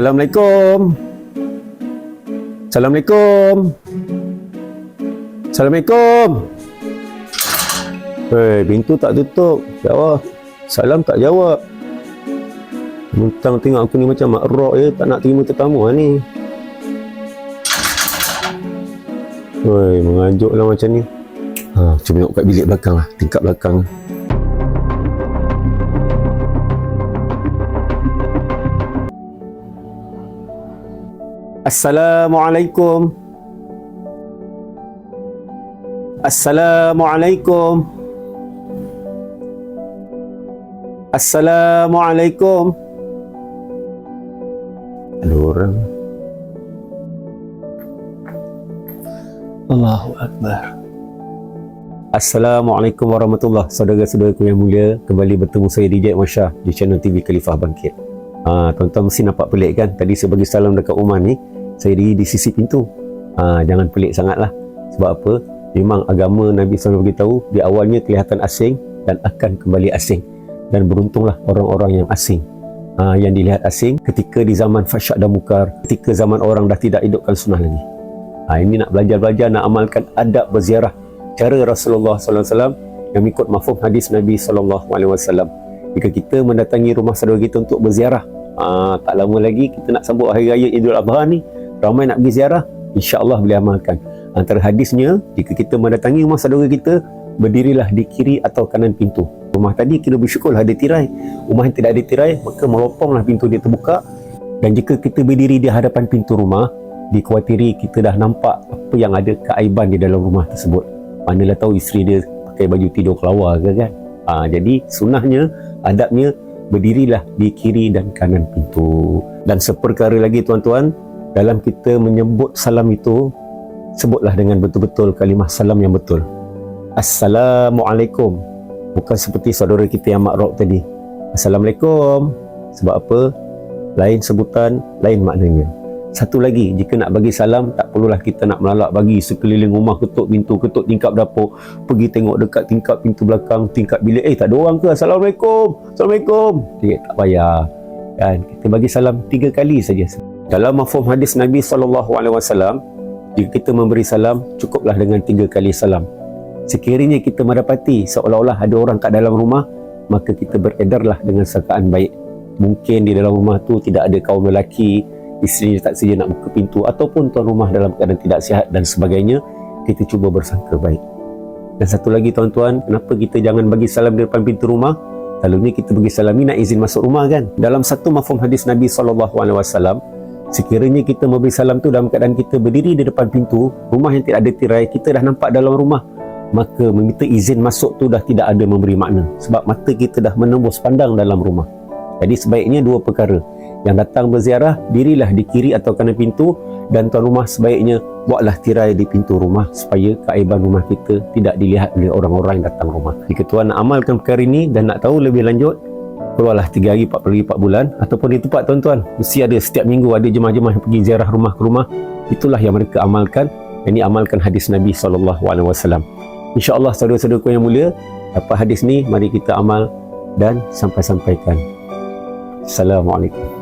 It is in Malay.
Assalamualaikum. Assalamualaikum. Assalamualaikum. Hei, pintu tak tutup. Jawab. Salam tak jawab. Mentang tengok aku ni macam mak rock je, tak nak terima tetamu lah ni. Hei, mengajuk lah macam ni. Ha, cuba tengok kat bilik belakang lah, tingkat belakang. Assalamualaikum. Assalamualaikum. Assalamualaikum. Ada orang. Allahu Akbar. Assalamualaikum warahmatullahi Saudara-saudaraku yang mulia Kembali bertemu saya DJ Masya Di channel TV Khalifah Bangkit ha, Tuan-tuan mesti nampak pelik kan Tadi saya bagi salam dekat Umar ni Saya diri di sisi pintu. Ha, Jangan pelik sangat lah Sebab apa? Memang agama Nabi SAW beritahu Di awalnya kelihatan asing Dan akan kembali asing. Dan beruntunglah orang-orang yang asing. Ha, Yang dilihat asing Ketika di zaman fasyak dan mukar Ketika zaman orang dah tidak hidupkan sunnah lagi. Ha, Ini nak belajar-belajar Nak amalkan adab berziarah. Cara Rasulullah wasallam yang ikut mafhum hadis Nabi wasallam. Jika kita mendatangi rumah saudara kita untuk berziarah, aa, tak lama lagi kita nak sambut hari raya Idul Adha ni, ramai nak pergi ziarah, insya-Allah boleh amalkan. Antara hadisnya, jika kita mendatangi rumah saudara kita, berdirilah di kiri atau kanan pintu. Rumah tadi kita bersyukurlah ada tirai. Rumah yang tidak ada tirai, maka meloponglah pintu dia terbuka. Dan jika kita berdiri di hadapan pintu rumah, dikhawatiri kita dah nampak apa yang ada keaiban di dalam rumah tersebut manalah tahu isteri dia pakai baju tidur kelawar ke kan ha, jadi sunnahnya adabnya berdirilah di kiri dan kanan pintu dan seperkara lagi tuan-tuan dalam kita menyebut salam itu sebutlah dengan betul-betul kalimah salam yang betul Assalamualaikum bukan seperti saudara kita yang makrok tadi Assalamualaikum sebab apa lain sebutan lain maknanya satu lagi, jika nak bagi salam, tak perlulah kita nak melalak bagi sekeliling rumah, ketuk pintu, ketuk tingkap dapur, pergi tengok dekat tingkap pintu belakang, tingkap bilik, eh tak ada orang ke? Assalamualaikum, Assalamualaikum. Dia tak payah. Kan? Kita bagi salam tiga kali saja. Dalam mafhum hadis Nabi SAW, jika kita memberi salam, cukuplah dengan tiga kali salam. Sekiranya kita mendapati seolah-olah ada orang kat dalam rumah, maka kita beredarlah dengan sakaan baik. Mungkin di dalam rumah tu tidak ada kaum lelaki, isteri tak sedia nak buka pintu ataupun tuan rumah dalam keadaan tidak sihat dan sebagainya kita cuba bersangka baik dan satu lagi tuan-tuan kenapa kita jangan bagi salam di depan pintu rumah selalunya kita bagi salam ni nak izin masuk rumah kan dalam satu mafhum hadis Nabi SAW sekiranya kita memberi salam tu dalam keadaan kita berdiri di depan pintu rumah yang tidak ada tirai kita dah nampak dalam rumah maka meminta izin masuk tu dah tidak ada memberi makna. Sebab mata kita dah menembus pandang dalam rumah. Jadi sebaiknya dua perkara. Yang datang berziarah dirilah di kiri atau kanan pintu dan tuan rumah sebaiknya buatlah tirai di pintu rumah supaya keaiban rumah kita tidak dilihat oleh orang-orang yang datang rumah. Jika tuan nak amalkan perkara ini dan nak tahu lebih lanjut keluarlah 3 hari 4 hari 4 bulan. Ataupun di tempat tuan-tuan mesti ada setiap minggu ada jemaah-jemaah yang pergi ziarah rumah ke rumah. Itulah yang mereka amalkan. Ini amalkan hadis Nabi SAW insyaAllah saudara-saudaraku yang mulia apa hadis ni? Mari kita amal dan sampai-sampaikan. Assalamualaikum